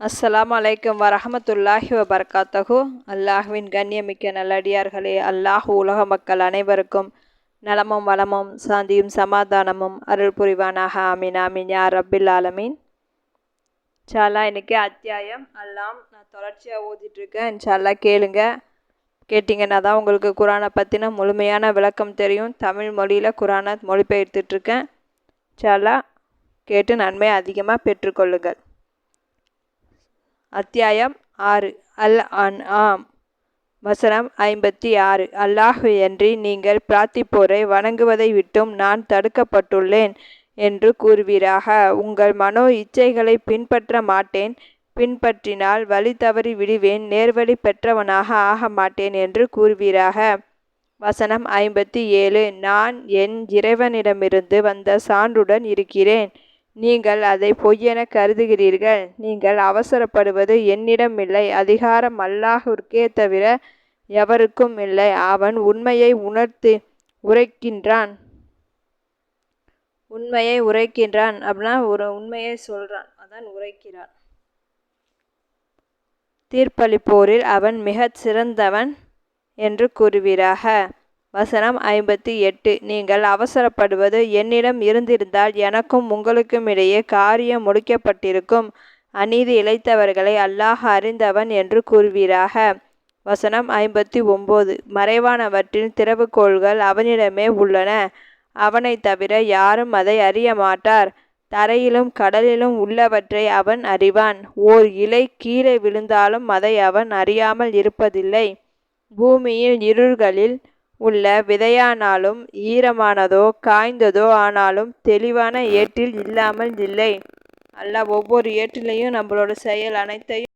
அஸ்லாம் அலைக்கும் வரஹமத்துல்லாஹி வபர்காத்தகு அல்லாஹுவின் கண்ணியமிக்க நல்லடியார்களே அல்லாஹ் உலக மக்கள் அனைவருக்கும் நலமும் வளமும் சாந்தியும் சமாதானமும் அருள் புரிவானாக. ஆமீன் ஆமீன். யா ரப்பில் ஆலமீன். இன்ஷால்லா இன்றைக்கி அத்தியாயம் அல்லாம் நான் தொடர்ச்சியாக ஓதிட்டுருக்கேன். இன்ஷால்லா கேளுங்க. கேட்டிங்கன்னா தான் உங்களுக்கு குரானை பற்றின முழுமையான விளக்கம் தெரியும். தமிழ் மொழியில் குரானை மொழிபெயர்த்துட்ருக்கேன் இன்ஷால்லா கேட்டு நன்மை அதிகமாக பெற்றுக்கொள்ளுங்கள். அத்தியாயம் ஆறு. அல் அன் ஆம். வசனம் ஐம்பத்தி ஆறு. அல்லாஹு நீங்கள் பிரார்த்திப்போரை வணங்குவதை விட்டும் நான் தடுக்கப்பட்டுள்ளேன் என்று கூறுவீராக. உங்கள் மனோ இச்சைகளை பின்பற்ற மாட்டேன். பின்பற்றினால் வழி தவறி விடுவேன். நேர்வழி பெற்றவனாக ஆக மாட்டேன் என்று கூறுவீராக. வசனம் ஐம்பத்தி ஏழு. நான் என் இறைவனிடமிருந்து வந்த சான்றுடன் இருக்கிறேன். நீங்கள் அதை பொய்யென கருதுகிறீர்கள். நீங்கள் அவசரப்படுவது என்னிடம் இல்லை. அதிகாரம் அல்லாஹிற்கே தவிர எவருக்கும் இல்லை. அவன் உண்மையை உணர்த்து உரைக்கின்றான். உண்மையை உரைக்கின்றான் அப்படின்னா ஒரு உண்மையை சொல்கிறான் அதான் உரைக்கிறான். தீர்ப்பளிப்போரில் அவன் மிகச் சிறந்தவன் என்று கூறுவீராக. வசனம் ஐம்பத்தி எட்டு. நீங்கள் அவசரப்படுவது என்னிடம் இருந்திருந்தால் எனக்கும் உங்களுக்கும் இடையே காரியம் முடிக்கப்பட்டிருக்கும். அநீதி இழைத்தவர்களை அல்லாஹ் அறிந்தவன் என்று கூறுவீராக. வசனம் ஐம்பத்தி ஒம்பது. மறைவானவற்றின் திறவுகோள்கள் அவனிடமே உள்ளன. அவனை தவிர யாரும் அதை அறிய மாட்டார். தரையிலும் கடலிலும் உள்ளவற்றை அவன் அறிவான். ஓர் இலை கீழே விழுந்தாலும் அதை அவன் அறியாமல் இருப்பதில்லை. பூமியில் இருள்களில் உள்ள விதையானாலும் ஈரமானதோ காய்ந்ததோ ஆனாலும் தெளிவான ஏற்றில் இல்லாமல் இல்லை. அல்ல ஒவ்வொரு ஏற்றிலையும் நம்மளோட செயல் அனைத்தையும்